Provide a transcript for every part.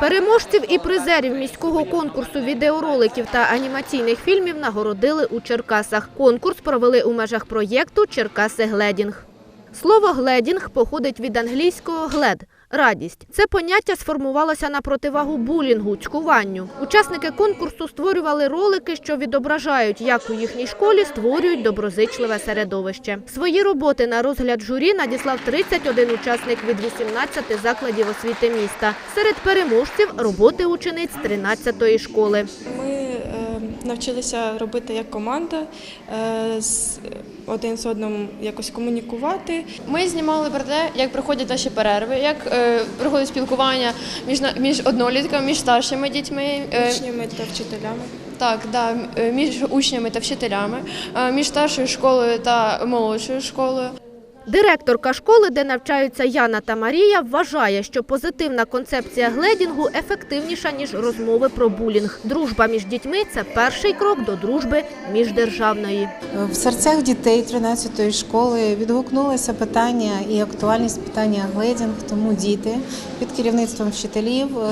Переможців і призерів міського конкурсу відеороликів та анімаційних фільмів нагородили у Черкасах. Конкурс провели у межах проєкту Черкаси Гледінг. Слово гледінг походить від англійського глед радість. Це поняття сформувалося на противагу булінгу, цькуванню. Учасники конкурсу створювали ролики, що відображають, як у їхній школі створюють доброзичливе середовище. Свої роботи на розгляд журі надіслав 31 учасник від 18 закладів освіти міста. Серед переможців роботи учениць 13-ї школи. Навчилися робити як команда, е, один з одним якось комунікувати. Ми знімали про те, як проходять наші перерви, як е, проходить спілкування між між однолітками, між старшими дітьми, е, учнями та вчителями. так, да, між учнями та вчителями, між старшою школою та молодшою школою. Директорка школи, де навчаються Яна та Марія, вважає, що позитивна концепція гледінгу ефективніша, ніж розмови про булінг. Дружба між дітьми – це перший крок до дружби міждержавної. В серцях дітей 13-ї школи відгукнулося питання і актуальність питання гледінг, тому діти під керівництвом вчителів е,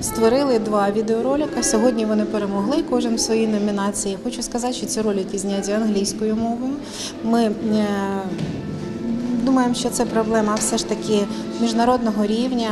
створили два відеоролика. Сьогодні вони перемогли кожен в своїй номінації. Хочу сказати, що ці ролики зняті англійською мовою. Ми е, думаємо, що це проблема все ж таки міжнародного рівня.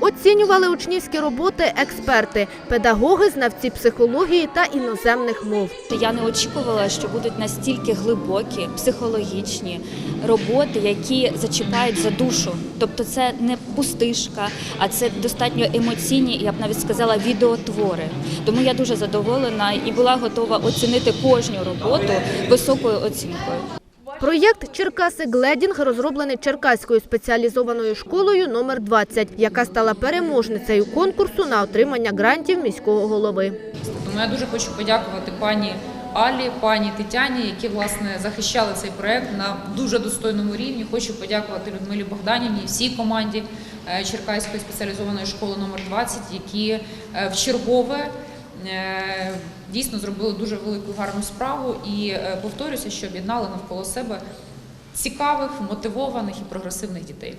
Оцінювали учнівські роботи експерти, педагоги, знавці психології та іноземних мов. Я не очікувала, що будуть настільки глибокі психологічні роботи, які зачіпають за душу. Тобто, це не пустишка, а це достатньо емоційні, я б навіть сказала, відеотвори. Тому я дуже задоволена і була готова оцінити кожну роботу високою оцінкою. Проєкт Черкаси Гледінг розроблений Черкаською спеціалізованою школою номер 20, яка стала переможницею конкурсу на отримання грантів міського голови. Тому я дуже хочу подякувати пані Алі, пані Тетяні, які власне захищали цей проект на дуже достойному рівні. Хочу подякувати Людмилі Богданівні і всій команді е, Черкаської спеціалізованої школи номер 20, які е, в чергове е, дійсно зробили дуже велику гарну справу і е, повторюся, що об'єднали навколо себе цікавих, мотивованих і прогресивних дітей.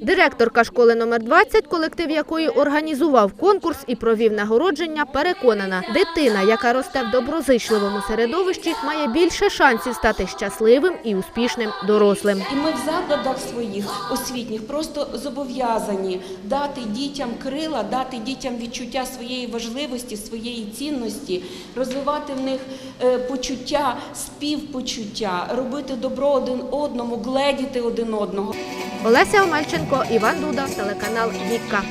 Директорка школи номер 20, колектив якої організував конкурс і провів нагородження, переконана, дитина, яка росте в доброзичливому середовищі, має більше шансів стати щасливим і успішним дорослим. І ми в закладах своїх освітніх просто зобов'язані дати дітям крила, дати дітям відчуття своєї важливості, своєї цінності, розвивати в них е, почуття, співпочуття, робити добро один одному, гледіти один одного. Олеся Омельченко, Іван Дуда, телеканал Вікка.